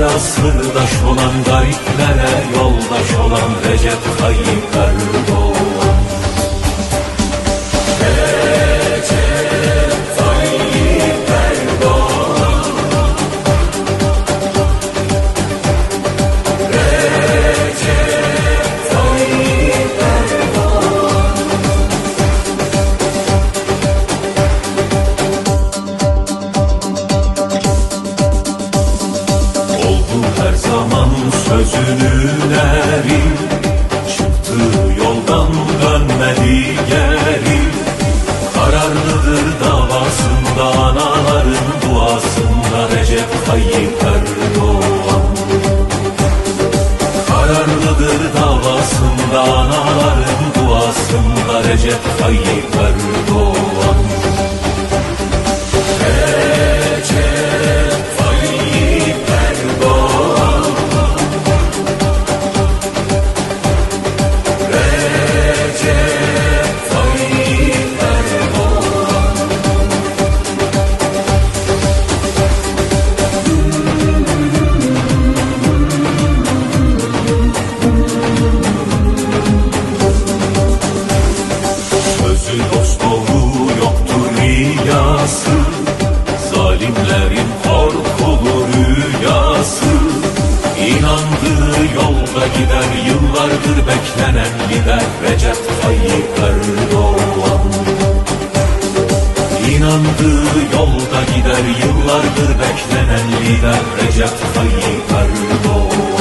Mazlumlara sırdaş olan gariplere yoldaş olan Recep Tayyip Erdoğan Zalimlerin korkulu rüyası İnandığı yolda gider Yıllardır beklenen lider Recep Tayyip Erdoğan. İnandığı yolda gider Yıllardır beklenen lider Recep Tayyip Erdoğan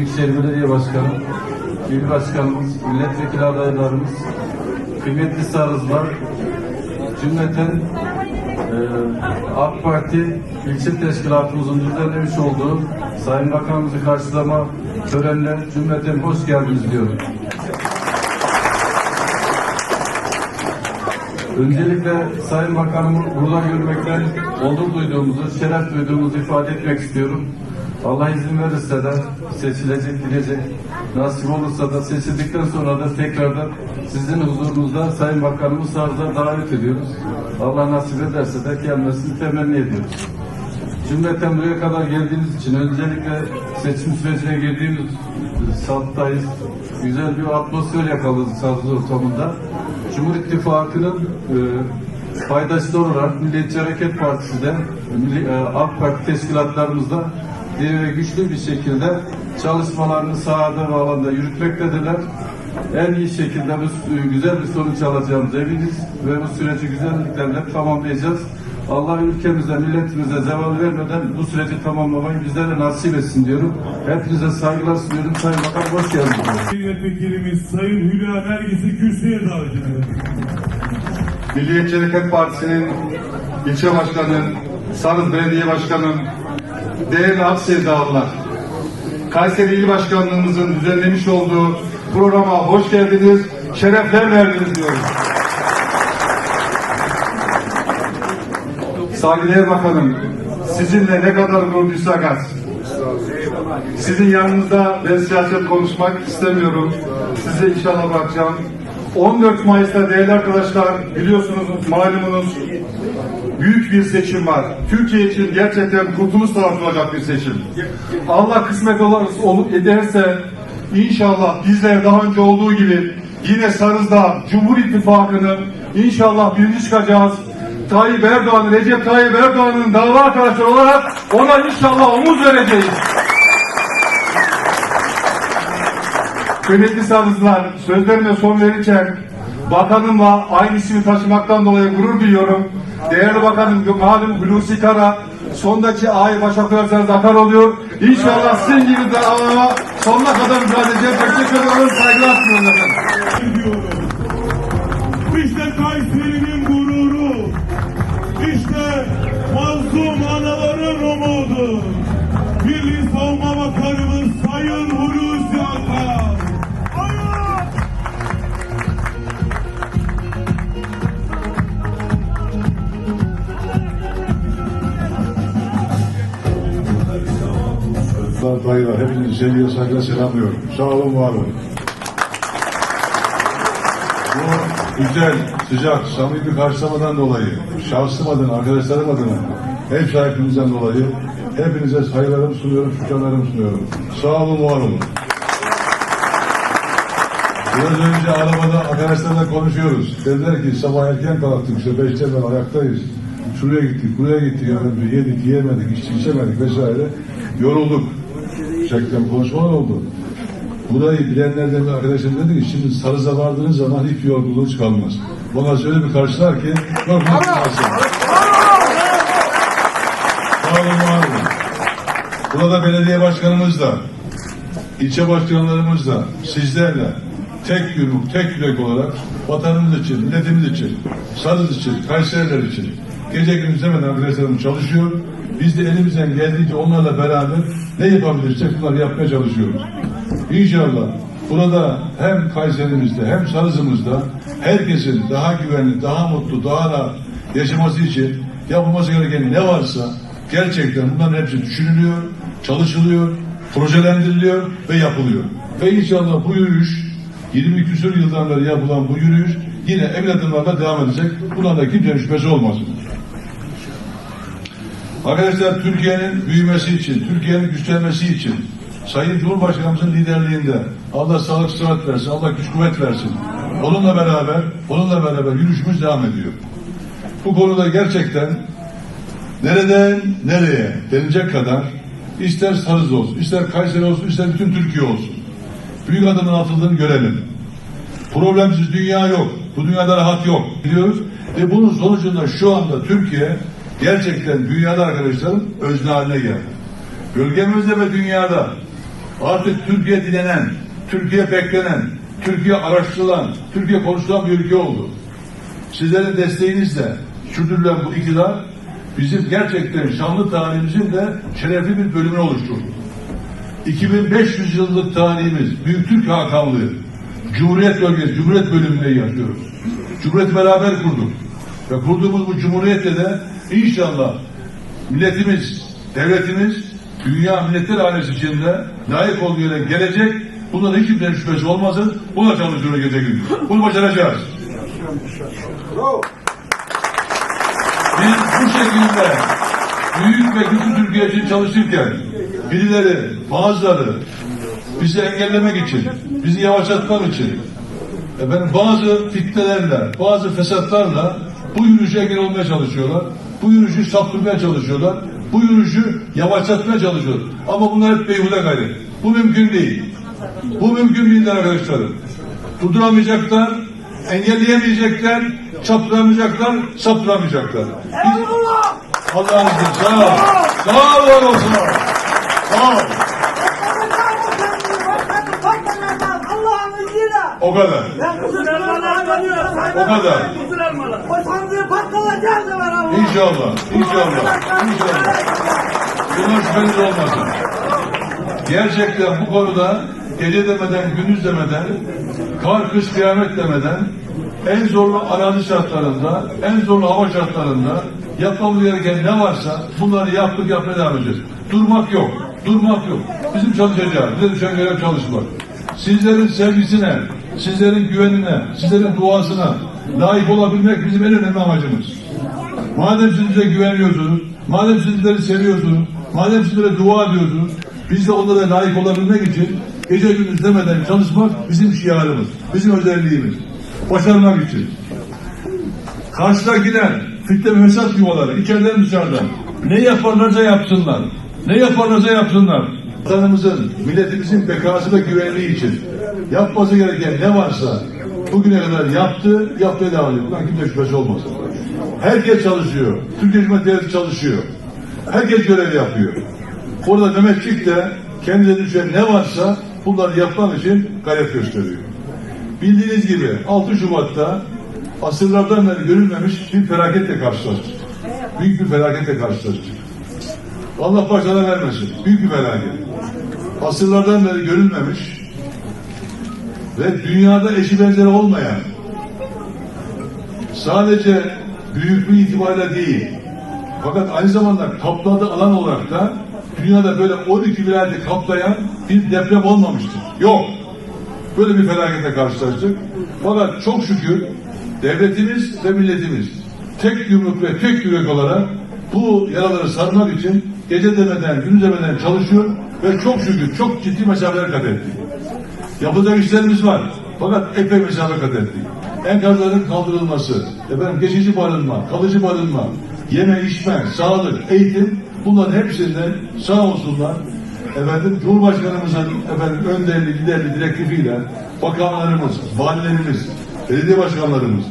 Büyükşehir Belediye Başkanı, İl Başkanımız, milletvekili adaylarımız, kıymetli sarızlar, cümleten e, AK Parti ilçe teşkilatımızın düzenlemiş olduğu Sayın Bakanımızı karşılama törenine cümleten hoş geldiniz diyorum. Öncelikle Sayın Bakanımı burada görmekten onur duyduğumuzu, şeref duyduğumuzu ifade etmek istiyorum. Allah izin verirse de seçilecek, gidecek. Nasip olursa da seçildikten sonra da tekrardan sizin huzurunuzda Sayın Bakanımız Sarı'da davet ediyoruz. Allah nasip ederse de gelmesini temenni ediyoruz. Cümleten buraya kadar geldiğiniz için öncelikle seçim sürecine girdiğimiz sattayız. Güzel bir atmosfer yakaladık sazlı ortamında. Cumhur İttifakı'nın e, paydaşları olarak Milliyetçi Hareket Partisi de Milli, e, AK Parti teşkilatlarımızda diri ve güçlü bir şekilde çalışmalarını sahada ve alanda yürütmektedirler. En iyi şekilde bu, e, güzel bir sonuç alacağımız eminiz ve bu süreci güzelliklerle tamamlayacağız. Allah ülkemize, milletimize zeval vermeden bu süreci tamamlamayı bizlere nasip etsin diyorum. Hepinize saygılar sunuyorum. Sayın Bakan hoş geldiniz. Milletvekilimiz Sayın Hülya Nergis'i kürsüye davet ediyorum. Milliyetçi Hareket Partisi'nin ilçe başkanı, Sarız Belediye Başkanı, değerli Aksevdalılar, Kayseri İl Başkanlığımızın düzenlemiş olduğu programa hoş geldiniz, şerefler verdiniz diyorum. Saygıdeğer Bakanım, sizinle ne kadar gurur duysak az. Sizin yanınızda ben siyaset konuşmak istemiyorum. Size inşallah bırakacağım. 14 Mayıs'ta değerli arkadaşlar biliyorsunuz malumunuz büyük bir seçim var. Türkiye için gerçekten kurtuluş sağlatılacak bir seçim. Allah kısmet olursa olup ederse inşallah bizler daha önce olduğu gibi yine Sarız'da Cumhur İttifakı'nı inşallah birinci çıkacağız. Tayyip Erdoğan, Recep Tayyip Erdoğan'ın dava arkadaşları olarak ona inşallah omuz vereceğiz. Kıymetli sarızlar, sözlerime son verirken bakanımla aynı ismi taşımaktan dolayı gurur duyuyorum. Değerli bakanım malum Hulusi Kara sondaki ay başa koyarsanız akar oluyor. İnşallah sizin gibi de ama sonuna kadar mücadele edeceğim. Teşekkür ediyorum. Saygılar sunuyorum. İşte Kayseri'nin gururu. İşte mazlum anaların umudu. Sayın Tayyip'e hepinizi sevgiyle saygıyla selamlıyorum. Sağ olun, var olun. Bu güzel, sıcak, samimi karşılamadan dolayı, şahsım adına, arkadaşlarım adına, ev sahibimizden dolayı hepinize saygılarımı sunuyorum, şükranlarımı sunuyorum. Sağ olun, var olun. Biraz önce arabada arkadaşlarla konuşuyoruz. Dediler ki sabah erken kalktık işte beşte ben ayaktayız. Şuraya gittik, buraya gittik efendim, yedik, yiyemedik, içtik, içemedik vesaire. Yorulduk. Gerçekten konuşmalar oldu. Burayı bilenlerden bir arkadaşım dedi ki şimdi Sarız'a vardığınız zaman hiç yorgunluğunuz kalmaz. Bana şöyle bir karşılar ki yorgunluk kalmaz. Sağ olun, var olun. Burada belediye başkanımız da, ilçe başkanlarımız da, sizlerle tek yumruk, tek yürek olarak vatanımız için, milletimiz için, Sarız için, Kayseriler için gece gündüz demeden arkadaşlarımız çalışıyor. Biz de elimizden geldiğince onlarla beraber ne yapabilirsek bunları yapmaya çalışıyoruz. İnşallah burada hem Kayserimizde hem Sarız'ımızda herkesin daha güvenli, daha mutlu, daha rahat yaşaması için yapılması gereken ne varsa gerçekten bunların hepsi düşünülüyor, çalışılıyor, projelendiriliyor ve yapılıyor. Ve inşallah bu yürüyüş 20 küsur yıldan beri yapılan bu yürüyüş yine emin devam edecek. Buna da kimsenin şüphesi olmasın. Arkadaşlar Türkiye'nin büyümesi için, Türkiye'nin güçlenmesi için Sayın Cumhurbaşkanımızın liderliğinde Allah sağlık sıhhat versin, Allah güç kuvvet versin. Onunla beraber, onunla beraber yürüyüşümüz devam ediyor. Bu konuda gerçekten nereden nereye denilecek kadar ister Sarız olsun, ister Kayseri olsun, ister bütün Türkiye olsun. Büyük adımın atıldığını görelim. Problemsiz dünya yok. Bu dünyada rahat yok. Biliyoruz. Ve bunun sonucunda şu anda Türkiye gerçekten dünyada arkadaşlarım özne haline geldi. Bölgemizde ve dünyada artık Türkiye dilenen, Türkiye beklenen, Türkiye araştırılan, Türkiye konuşulan bir ülke oldu. Sizlerin desteğinizle sürdürülen bu iktidar bizim gerçekten şanlı tarihimizin de şerefli bir bölümünü oluşturdu. 2500 yıllık tarihimiz, Büyük Türk Hakanlığı, Cumhuriyet bölgesi, Cumhuriyet bölümünde yaşıyoruz. Cumhuriyeti beraber kurduk. Ve kurduğumuz bu Cumhuriyet'te de inşallah milletimiz, devletimiz, dünya milletler ailesi içinde layık olduğu yere gelecek. Bundan hiç kimsenin şüphesi olmasın. Buna çalışıyoruz gece gündüz. Bunu başaracağız. Biz bu şekilde büyük ve güçlü Türkiye için çalışırken birileri, bazıları bizi engellemek için, bizi yavaşlatmak için efendim bazı fitnelerle, bazı fesatlarla bu yürüyüşe engel olmaya çalışıyorlar. Bu yürüyüşü saptırmaya çalışıyorlar. Bu yürüyüşü yavaşlatmaya çalışıyorlar. Ama bunlar hep beyhude gayret. Bu mümkün değil. Bu mümkün değil arkadaşlarım. Durduramayacaklar, engelleyemeyecekler, çaptıramayacaklar, saptıramayacaklar. Allah'ın izniyle sağ ol. Sağ ol var olsun. Sağ ol. O kadar. Kızıl elmalar görüyorum. O kadar. O sandığı patlatacağız da var ama. İnşallah. İnşallah. İnşallah. Buna şüpheniz olmasın. Gerçekten bu konuda gece demeden, gündüz demeden, kar, kış, kıyamet demeden en zorlu arazi şartlarında, en zorlu hava şartlarında yapmamız gereken ne varsa bunları yaptık yapmaya devam edeceğiz. Durmak yok. Durmak yok. Bizim çalışacağız. Bize düşen görev çalışmak. Sizlerin sevgisine, sizlerin güvenine, sizlerin duasına layık olabilmek bizim en önemli amacımız. Madem siz bize güveniyorsunuz, madem siz bizleri seviyorsunuz, madem sizlere dua ediyorsunuz, biz de onlara layık olabilmek için gece gündüz demeden çalışmak bizim şiarımız, bizim özelliğimiz. Başarmak için. Karşıdakiler, fitne ve mesaj yuvaları, içeriden dışarıdan. Ne yaparlarsa yapsınlar. Ne yaparlarsa yapsınlar. Vatanımızın, milletimizin bekası ve güvenliği için yapması gereken ne varsa bugüne kadar yaptı, yapmaya devam ediyor. Bundan kimse şüphesi olmasın. Herkes çalışıyor. Türkiye Cumhuriyeti çalışıyor. Herkes görev yapıyor. Orada Mehmetçik de kendine düşen ne varsa bunları yapmak için gayret gösteriyor. Bildiğiniz gibi 6 Şubat'ta asırlardan beri görülmemiş bir felaketle karşılaştık. Büyük bir felaketle karşılaştık. Allah başına vermesin. Büyük bir felaket. Asırlardan beri görülmemiş ve dünyada eşi benzeri olmayan sadece büyüklüğü itibariyle değil fakat aynı zamanda kapladığı alan olarak da dünyada böyle 12 vilayeti kaplayan bir deprem olmamıştır. Yok. Böyle bir felakete karşılaştık. Fakat çok şükür devletimiz ve milletimiz tek yumruk ve tek yürek olarak bu yaraları sarmak için gece demeden, gündüz demeden çalışıyor ve çok şükür çok ciddi mesafeler kat ettik. Yapılacak işlerimiz var. Fakat epey mesafe kat ettik. Enkazların kaldırılması, efendim geçici barınma, kalıcı barınma, yeme içme, sağlık, eğitim bunların hepsinden sağ olsunlar efendim Cumhurbaşkanımızın efendim önderli, liderli direktifiyle bakanlarımız, valilerimiz, belediye başkanlarımız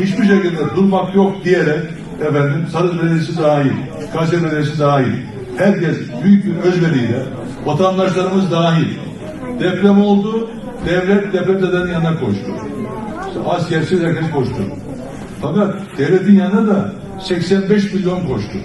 hiçbir şekilde durmak yok diyerek efendim Sarı Belediyesi dahil, Kayseri Belediyesi dahil herkes büyük bir özveriyle vatandaşlarımız dahil deprem oldu, devlet depremzedenin yanına koştu. İşte askersiz herkes koştu. Fakat devletin yanına da 85 milyon koştu.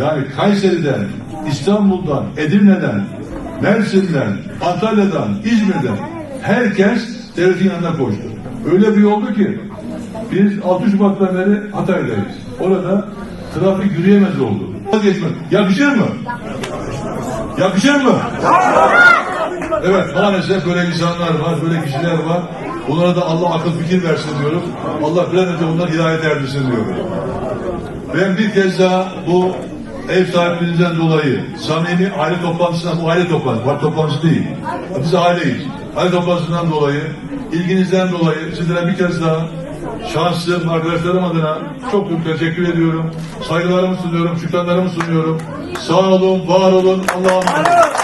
Yani Kayseri'den, İstanbul'dan, Edirne'den, Mersin'den, Antalya'dan, İzmir'den herkes devletin yanına koştu. Öyle bir oldu ki biz 6 Şubat'tan beri Hatay'dayız. Orada trafik yürüyemez oldu. Vazgeçme. Yakışır mı? Yakışır mı? Evet maalesef böyle insanlar var, böyle kişiler var. Onlara da Allah akıl fikir versin diyorum. Allah bir an önce onları hidayet erdirsin diyorum. Ben bir kez daha bu ev sahiplerinizden dolayı samimi aile toplantısına, bu aile toplantısı, var toplantısı değil. Biz aileyiz. Aile toplantısından dolayı, ilginizden dolayı sizlere bir kez daha şahsım, arkadaşlarım adına çok çok teşekkür ediyorum. Saygılarımı sunuyorum, şükranlarımı sunuyorum. Sağ olun, var olun. Allah'a emanet.